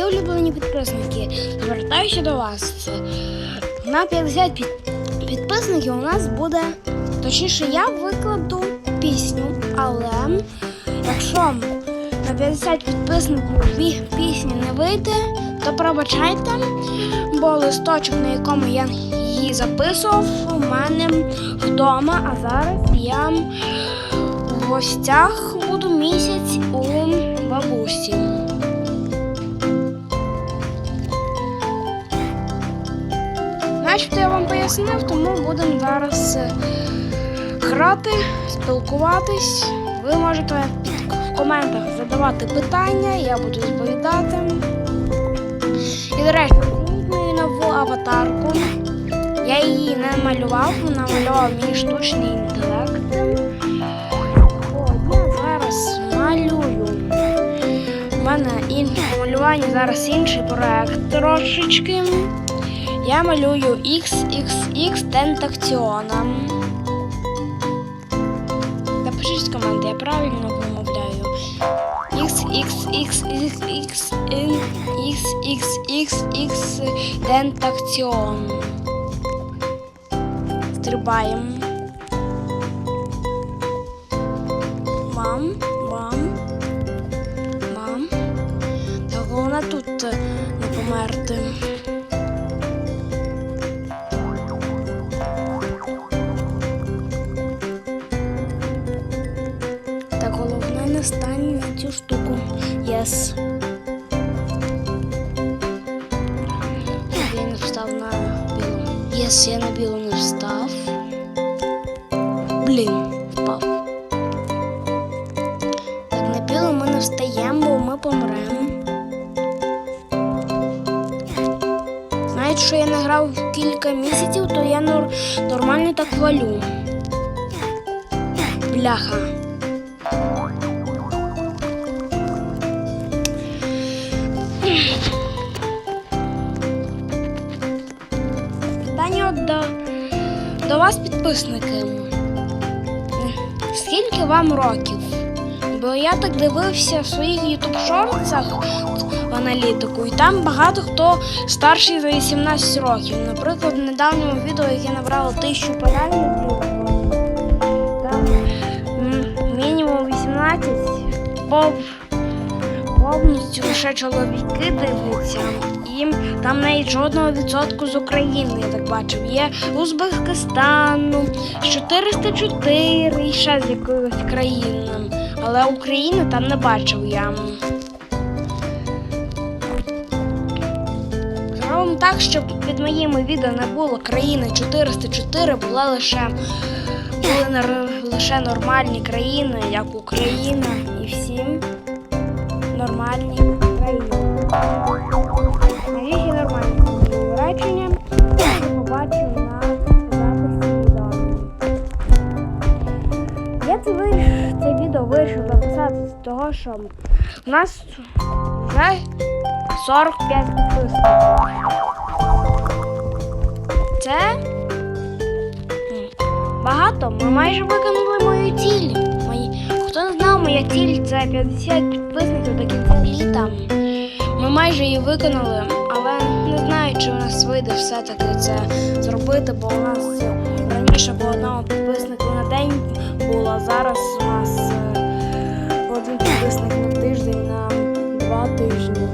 Мої улюблені підписники, звертаюся до вас. На 50 під... підписників у нас буде. Точніше, я викладу пісню, але якщо на 50 підписників пісні не вийде, то пробачайте, бо листочок, на якому я її записував, у мене вдома, а зараз я в гостях буду місяць у бабусі. Начебто я вам пояснив, тому будемо зараз е, грати, спілкуватись. Ви можете в коментах задавати питання, я буду відповідати. І, до речі, мою нову аватарку. Я її не малював, намалював мій штучний інтелект. Я зараз малюю. У мене інше малювання зараз інший проект трошечки. Я малюю XXX Tentaciona. Напишіть команди, я правильно вимовляю. XXXXX XXXX Tentacion. Стрибаємо. Стань на цю штуку. Єс. Я не встав на білу. Єс, я на білу не встав. Блін, впав. Так, на білу ми не встаємо, бо ми помремо. Навіть що я не грав кілька місяців, то я нор- нормально так валю. Бляха. Так дивився в своїх YouTube шорцах аналітику, і там багато хто старший за 18 років. Наприклад, в недавньому відео, яке набрало тисячу переглядів, мінімум 18 пов, повністю лише чоловіки дивляться. І там навіть жодного відсотку з України, я так бачив. Є Узбекистану, з 404 і ще з якоїсь країни. Але України там не бачив я. Зробимо так, щоб під моїми відео не було країни 404, була лише були лише нормальні країни, як Україна і всі нормальні країни. З у нас вже 45 підписників. Це багато. Ми майже виконали мою ціль. Мої... Хто не знав, моя ціль це 50 підписників до кінця літа. Ми майже її виконали, але не знаю, чи у нас вийде все-таки це зробити, бо у нас раніше по одному підписнику на день було, зараз тижні.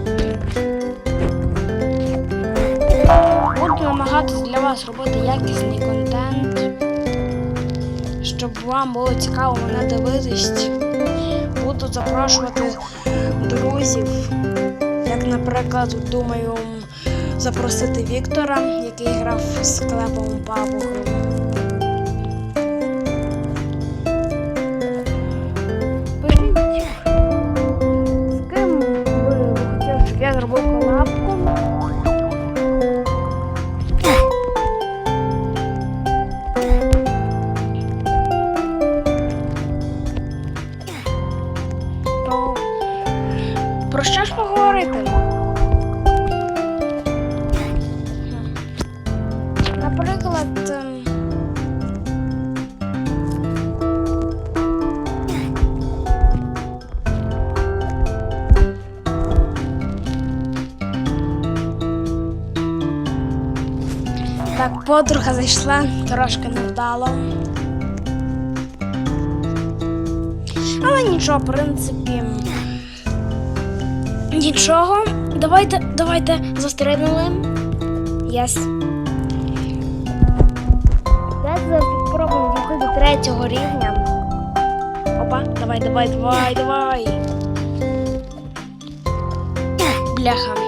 Буду намагатися для вас робити якісний контент, щоб вам було цікаво мене дивитись. Буду запрошувати друзів. Як, наприклад, думаю, запросити Віктора, який грав з Клепом Павухом. Подруга зайшла трошки невдало. Але нічого, в принципі. Нічого. Давайте, давайте застрибнули. Єс. Давайте зараз спробуємо дійти до третього рівня. Опа, давай, давай, давай, давай. Бляха.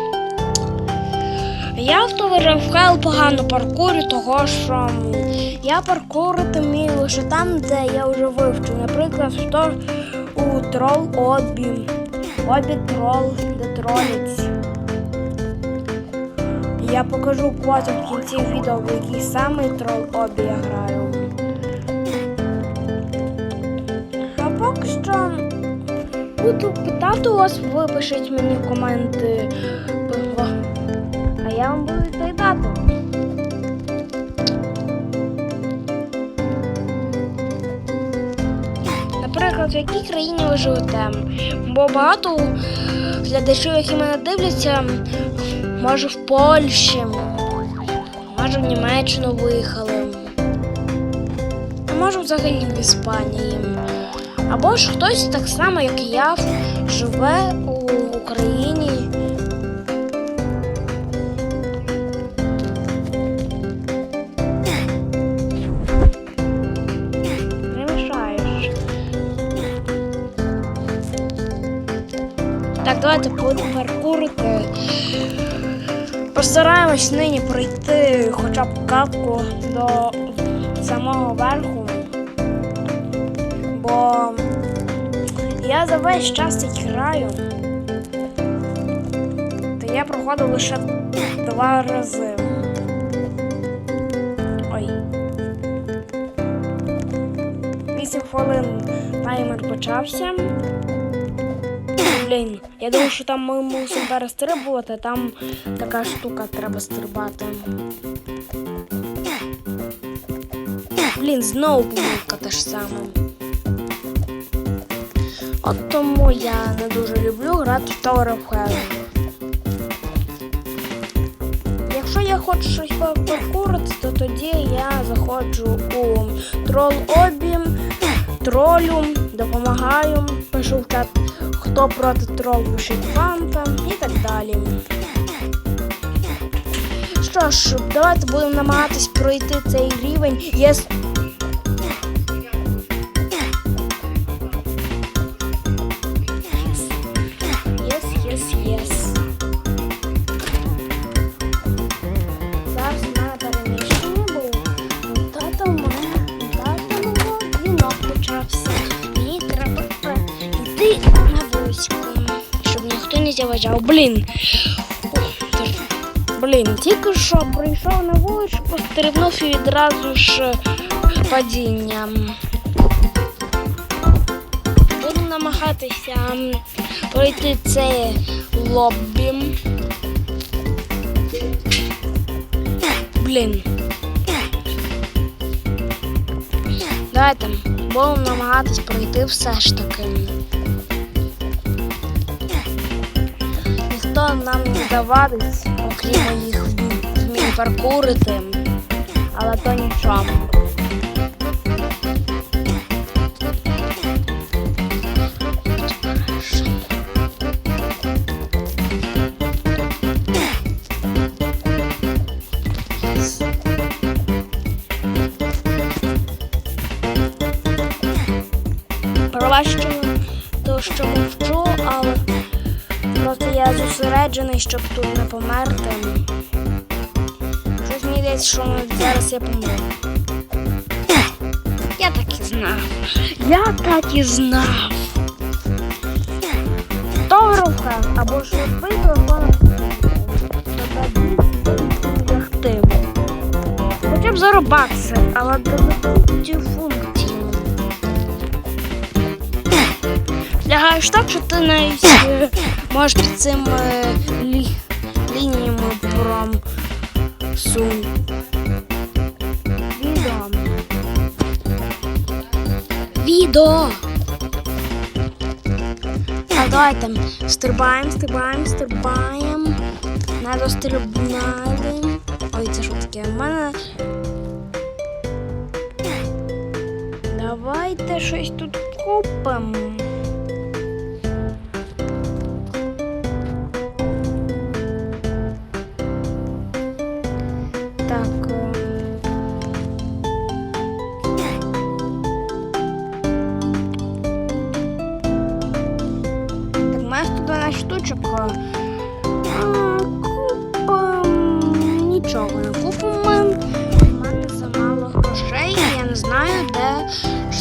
Я в Рафаел погано паркурю, того що я паркурити вмію лише там, де я вже вивчив. Наприклад, що у трол обі. Обі трол, де троліць. Я покажу потім в кінці відео, в який саме трол обі я граю. А поки що буду питати у вас, ви пишіть мені в коменти. Я вам буду відповідати. Наприклад, в якій країні ви живете? Бо багато глядачів, які мене дивляться, може в Польщі, може в Німеччину виїхали, а може взагалі в Іспанії. Або ж хтось так само, як і я, живе у Україні. Будемо паркурити. Постараємось нині пройти хоча б капку до самого верху. Бо я за весь час як граю, то я проходив лише два рази. Ой. 8 хвилин таймер почався. Блін, я думаю, що там ми мусимо перестрибувати, там така штука треба стрибати. Блін, знову помилка те ж саме. От тому я не дуже люблю грати в Tower of Hell. Якщо я хочу щось паркурити, то тоді я заходжу у трол обі, тролю, допомагаю, пишу в чат, хто проти трол пишіть фанта і так далі. Що ж, давайте будемо намагатись пройти цей рівень. Єс... ніхто не. Блін. Блін, тільки що прийшов на вуличку, стрибнув і відразу ж падінням. Буду намагатися пройти це лоббі. Блін. Давайте будемо намагатись пройти все ж таки. Нам не завадить, окрім моїх вм- вмінь паркурити, але то нічого. Зосереджений, щоб тут не померти. Щось мені здається, що зараз я помру. Я так і знав. Я так і знав. то Торога або швидкий телефон. лягти. Хоча б заробатися, але доведуть функцію. Лягаєш так, що ти навіть е, можеш під цим е, лі, лініями пром сун. Відео. Відео. А давайте стрибаємо, стрибаємо, стрибаємо. Не дострибнали. Ой, це що таке? У мене. Давайте щось тут купимо.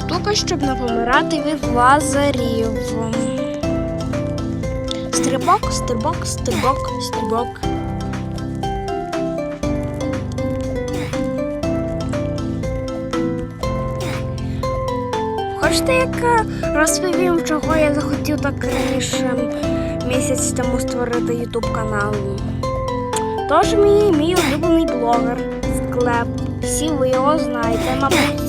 Штука, щоб не помирати від лазерів. Стрибок, стрибок, стрибок, стрибок. Хочете, як розповім, чого я захотів так раніше місяць тому створити ютуб канал? Тож мій, мій улюблений блогер склеп. Всі ви його знаєте, мабуть,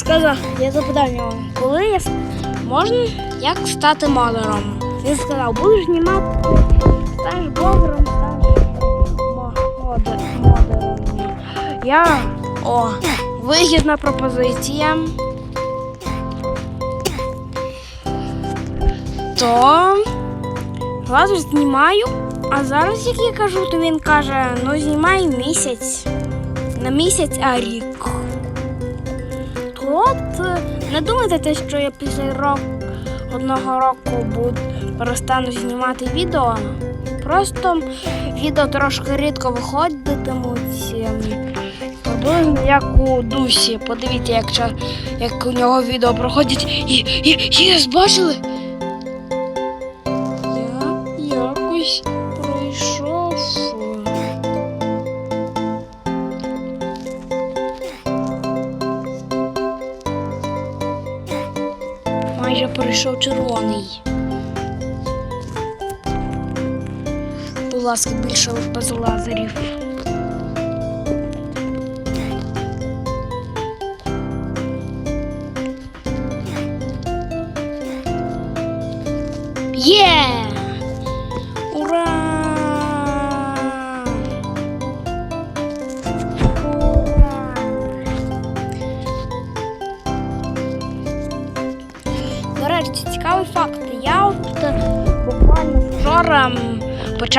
сказав, я запитав нього, коли я можна як стати модером? Він сказав, будеш знімати, станеш блогером, станеш модером. Я о, вигідна пропозиція. То ладно, знімаю. А зараз, як я кажу, то він каже, ну знімай місяць. Не місяць, а рік. От е, не думайте, те, що я після року, одного року буду, перестану знімати відео. Просто відео трошки рідко виходитимуть. Подумаємо як у Дусі. Подивіться, як, як у нього відео проходять. І, і, і бачили? Червоний. Будь ласка, більше без лазерів. Є!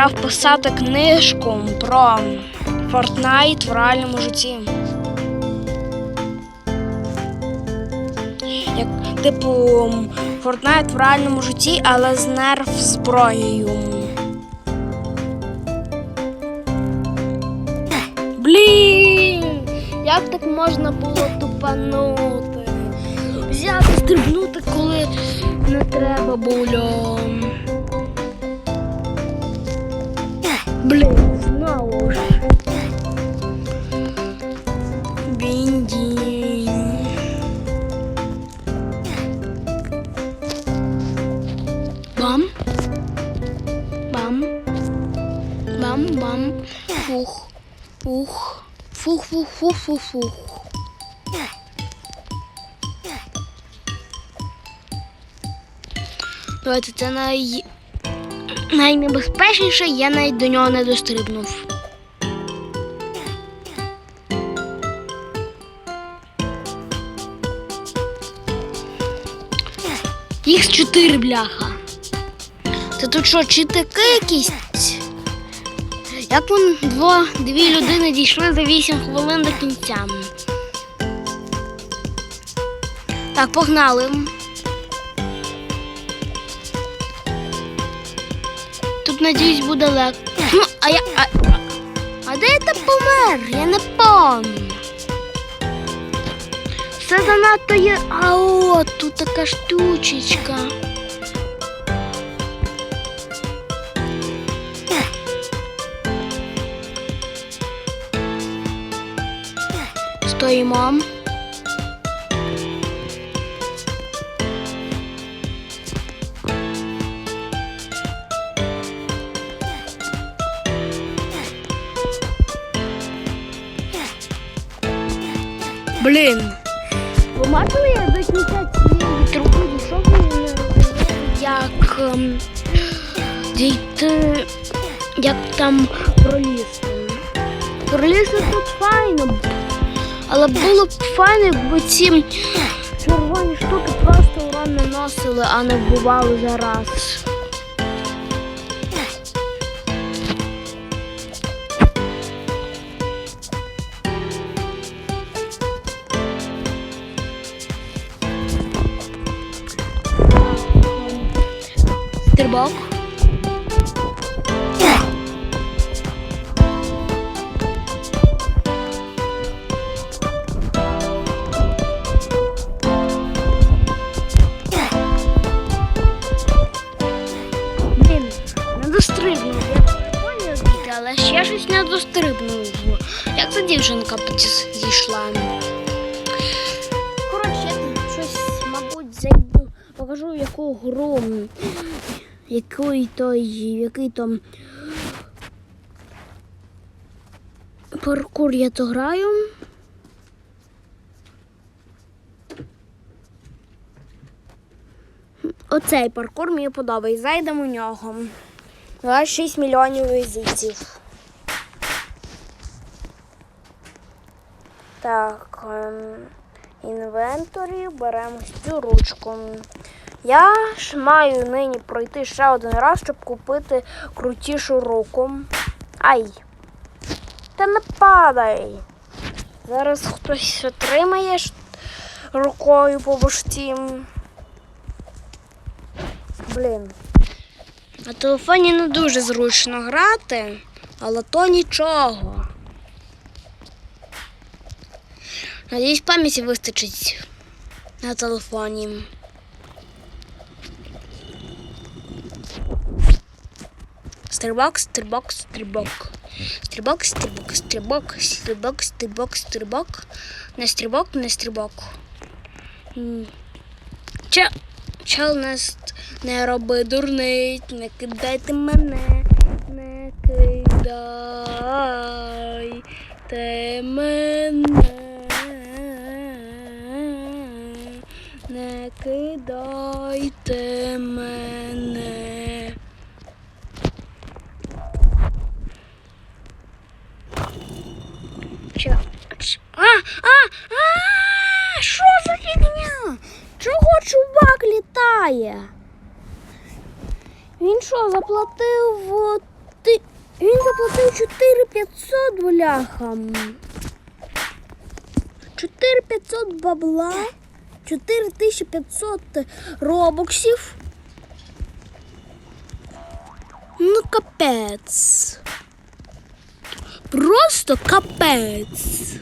Почав писати книжку про Fortnite в реальному житті. Як, типу, Fortnite в реальному житті, але з нерв зброєю. Блін! Як так можна було тупанути? Взяти, стрибнути, коли не треба було. Блін, знову ж. Біндін. Бам. Бам. Бам, бам. Фух. Фух. Фух, фух, фух, фух, фух. Давайте це най... найнебезпечніше, я навіть до нього не дострибнув. Їх чотири бляха. Це тут що, читаки якісь? Як вон дво, дві людини дійшли за 8 хвилин до кінця. Так, погнали. Надіюсь, буде легко. Ну, а я. А, а, де я помер? Я не помню. Все занадто є. А от тут така штучечка. Стоїмо. Блін. Ви бачили, як до кінця цієї труби дійшов і не розумію, як ем, дійти, як там пролізти. Прилізти тут файно. Але було б файно, якби ці червоні штуки просто урон наносили, а не вбивали зараз. Стрибок. Блін, не дострибнув. Я прикольно але ще щось не дострибнув. Як ця дівчинка зійшла. Коротше, я щось, мабуть, зайду, покажу яку гру, який той, який там паркур я то граю. Оцей паркур мені подобається. Зайдемо у нього. 26 мільйонів візитів. Так, ем, інвенторі беремо цю ручку. Я ж маю нині пройти ще один раз, щоб купити крутішу руку. Ай! Та не падай! Зараз хтось отримає рукою по башті. Блін. На телефоні не дуже зручно грати, але то нічого. Надіюсь, пам'яті вистачить на телефоні. Стрибок, стрибок, стрибок. Стрибок, стрибок, стрибок, стрибок, стрибок, стрибок. Не стрибок, не стрибок. Ча, чел не, ст- не роби дурниць, не кидайте мене, не кидайте мене. Не кидайте мене. Чо? Ч- А, а, а, що за фігня? Чого чувак літає? Він що, заплатив ти... Він заплатив 4500 бляхам. 4500 бабла. 4500 робоксів. Ну, капець. Просто капець.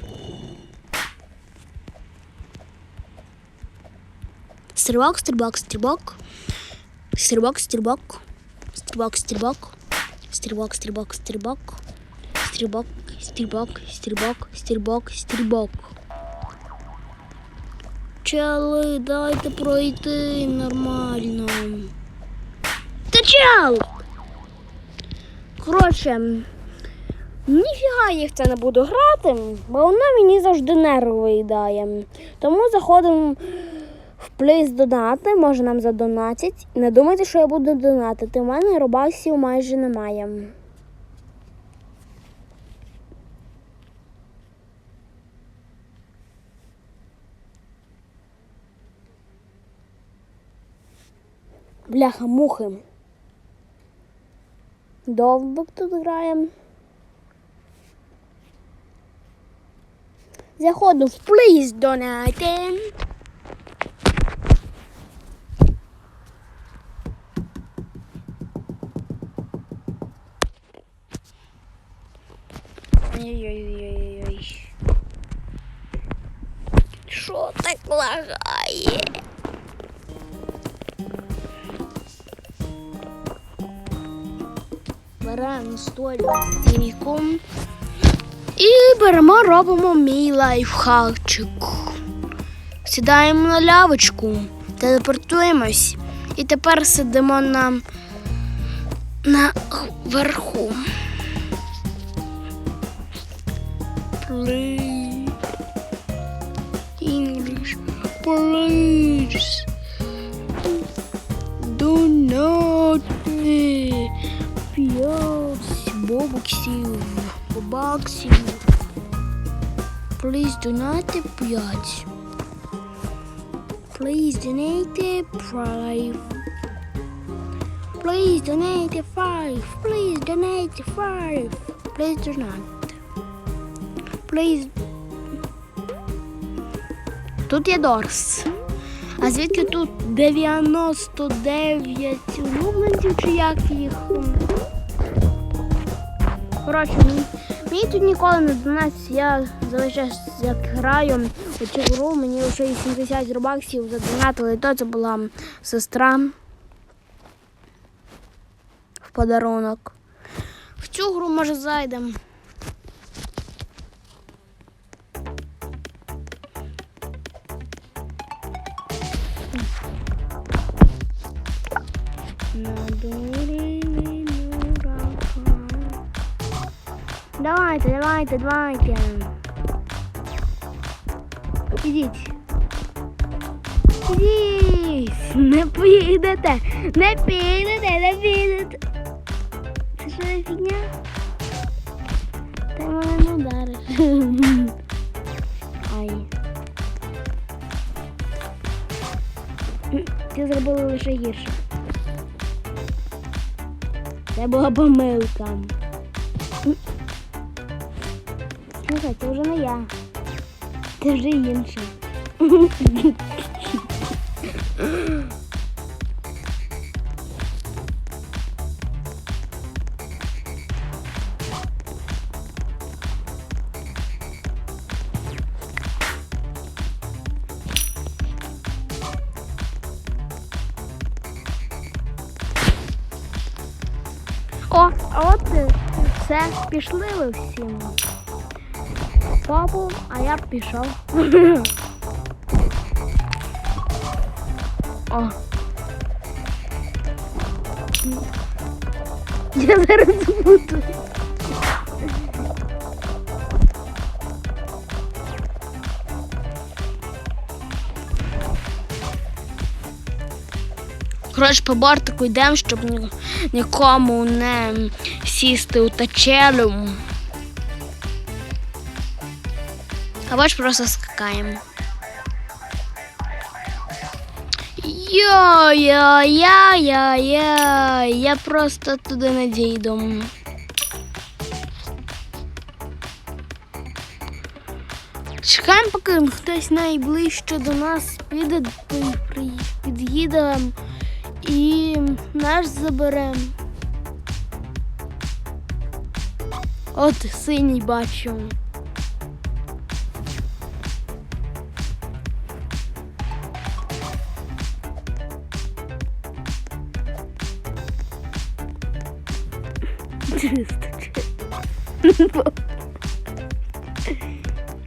Стрибок, стрибок, стрибок. Стрибок, стрибок. Стрибок, стрибок. Стрибок, стрибок, стрибок. Стрибок, стрибок, стрибок, стрибок, стрибок. Чели, дайте пройти нормально. Та чел! Коротше, ніфіга їх це не буду грати, бо воно мені завжди нерви виїдає. Тому заходимо в плейс донати, може нам задонатять. Не думайте, що я буду донатити. У мене робаксів майже немає. Бляха, мухи. Довбик тут граємо. Заходимо в плейс донати. Беремо столик і беремо, робимо мій лайфхакчик. Сідаємо на лавочку, телепортуємось і тепер сидимо на, на верху. Please. English, please. Do not be бобуксів, бабаксів. Please donate 5. Please donate 5. Please donate 5. Please donate 5. Please donate. Please. Тут є Дорс. А звідки тут 99 улюбленців чи як їх? Коротше, мені, тут ніколи не 12, я залишаюсь як граю у цю гру, мені вже 80 робаксів задонатили, то це була сестра в подарунок. В цю гру може зайдемо. Давайте, давайте, давайте. Ідіть. Ідіть. Не підете. Не підете, не підете. Це що за фігня? Ти мене не удариш. Ай. Ти зробила лише гірше. Це була помилка. Слухай, це вже не я. Це вже інший. О, от все, пішли ви всі. Папу, а я б пішов. О. Я зараз буду. Коротше, по бортику йдемо, щоб нікому не сісти у тачелю. А бач, просто скакаємо. Йо-йо-я-я-я, я просто туди не дійду. Чекаємо, поки хтось найближче до нас піде, під'їде і нас заберемо. От синій бачу.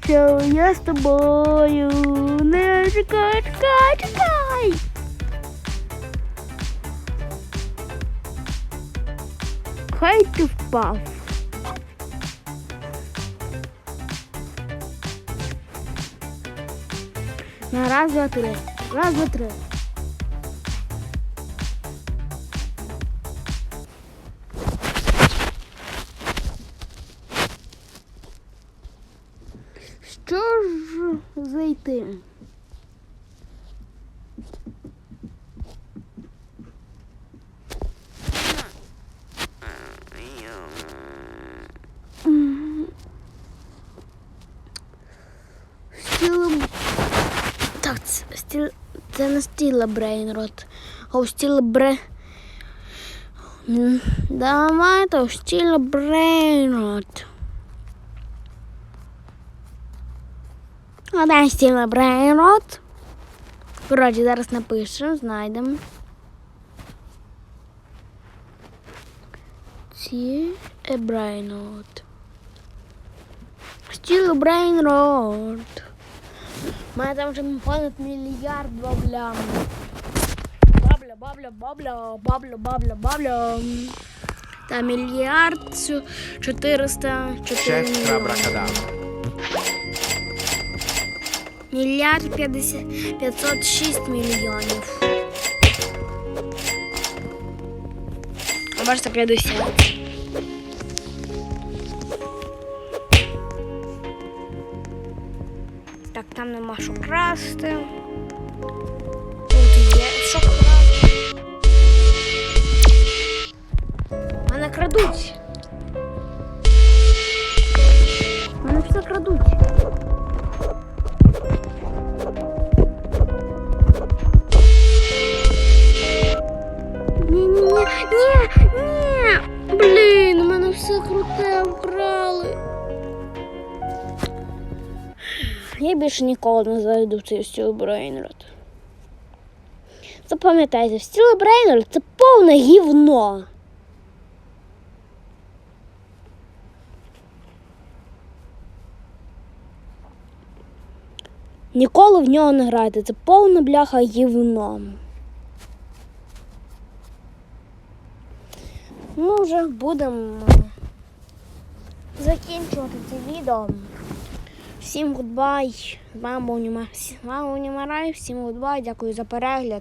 Що я з тобою не чекай, чекай, чекай. Хай ти впав. Раз, два, три. Раз, два, три. Зайти? Так, це, стіл... це не стіла Брейнрот, а у стіла Бре... Давайте стіла Брейнрот. А де стіла Брейнрот? Коротше, зараз напишемо, знайдемо. Ці Брейнрот. Стіл Брейнрот. У мене там вже понад мільярд бабля. Бабля, бабля, бабля, бабля, бабля, бабля. Та мільярд цю- 404 Шеф мільйони. миллиард 50, 506 мільйонів. А може 50. Так, там на Машу красти. Тут є що красти. Крадуть. Більше ніколи не зайду в цей стіл Брейнрод. Запам'ятайте, стіл Брейнрод це повне гівно. Ніколи в нього не грайте, це повна бляха гівно. Ну, вже будемо закінчувати це відео. Всім гудбай. З вами був Німарай. Всім гудбай. Дякую за перегляд.